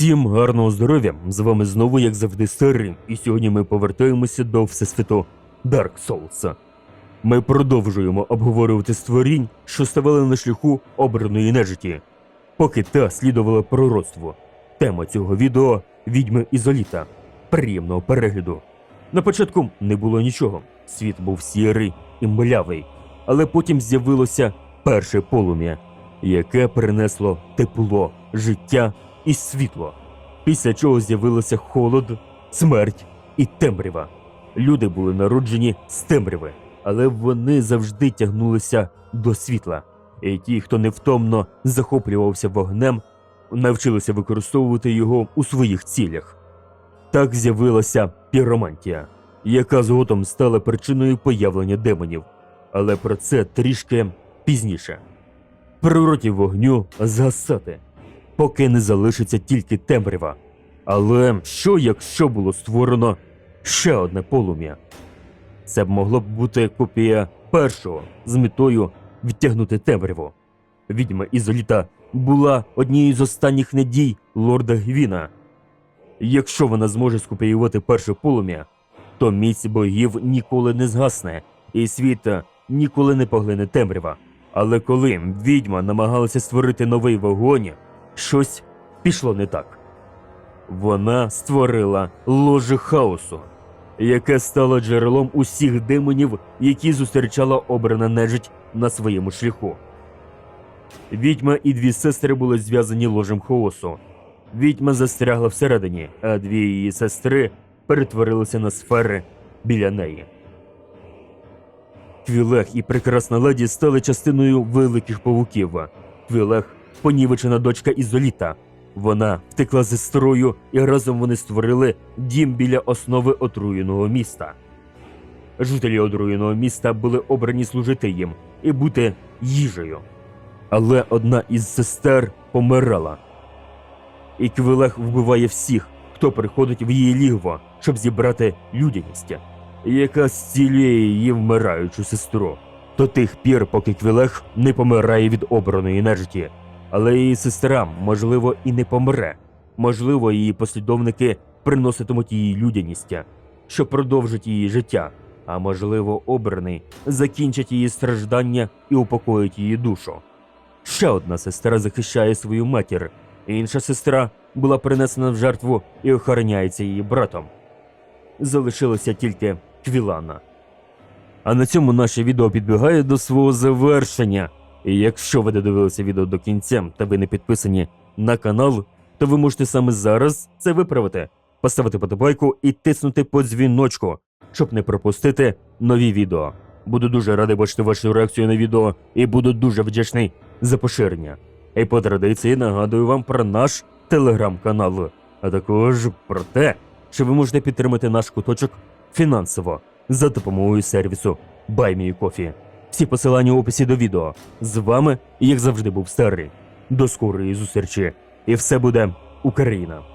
Всім гарного здоров'я! З вами знову, як завжди, Старий, і сьогодні ми повертаємося до всесвіту Dark Souls. Ми продовжуємо обговорювати створінь, що ставали на шляху обраної нежиті, поки та слідувала пророцтву. Тема цього відео відьми Ізоліта. Приємного перегляду. На початку не було нічого. Світ був сірий і млявий, але потім з'явилося перше полум'я, яке принесло тепло, життя і світло. Після чого з'явилося холод, смерть і темрява. Люди були народжені з темряви, але вони завжди тягнулися до світла. І ті, хто невтомно захоплювався вогнем, навчилися використовувати його у своїх цілях. Так з'явилася піромантія, яка згодом стала причиною появлення демонів. Але про це трішки пізніше. Природі вогню згасати, поки не залишиться тільки темрява. Але що якщо було створено ще одне полум'я? Це б могло б бути копія першого з метою відтягнути темряву. Відьма Ізоліта була однією з останніх надій лорда Гвіна. Якщо вона зможе скопіювати перше полум'я, то міць богів ніколи не згасне, і світ ніколи не поглине темрява. Але коли відьма намагалася створити новий вогонь, щось пішло не так. Вона створила ложе хаосу, яке стало джерелом усіх демонів, які зустрічала обрана нежить на своєму шляху. Відьма і дві сестри були зв'язані ложем хаосу. Відьма застрягла всередині, а дві її сестри перетворилися на сфери біля неї. Квілех і прекрасна леді стали частиною великих павуків. Квілех понівечена дочка Ізоліта. Вона втекла з сестрою, і разом вони створили дім біля основи отруєного міста. Жителі отруєного міста були обрані служити їм і бути їжею. Але одна із сестер помирала. І Квілех вбиває всіх, хто приходить в її лігво, щоб зібрати людяність, яка зцілює її вмираючу сестру. До тих пір, поки Квілех не помирає від обраної нежиті. Але її сестра, можливо, і не помре. Можливо, її послідовники приноситимуть їй людяність, що продовжить її життя. А можливо, обраний закінчить її страждання і упокоїть її душу. Ще одна сестра захищає свою матір, інша сестра була принесена в жертву і охороняється її братом. Залишилася тільки Квілана. А на цьому наше відео підбігає до свого завершення. І якщо ви додивилися відео до кінця та ви не підписані на канал, то ви можете саме зараз це виправити, поставити подобайку і тиснути по дзвіночку, щоб не пропустити нові відео. Буду дуже радий бачити вашу реакцію на відео і буду дуже вдячний за поширення. І по традиції нагадую вам про наш телеграм-канал, а також про те, що ви можете підтримати наш куточок фінансово за допомогою сервісу BuyMeCoffee. Всі посилання в описі до відео. З вами, як завжди, був старий. До скорої зустрічі. І все буде Україна!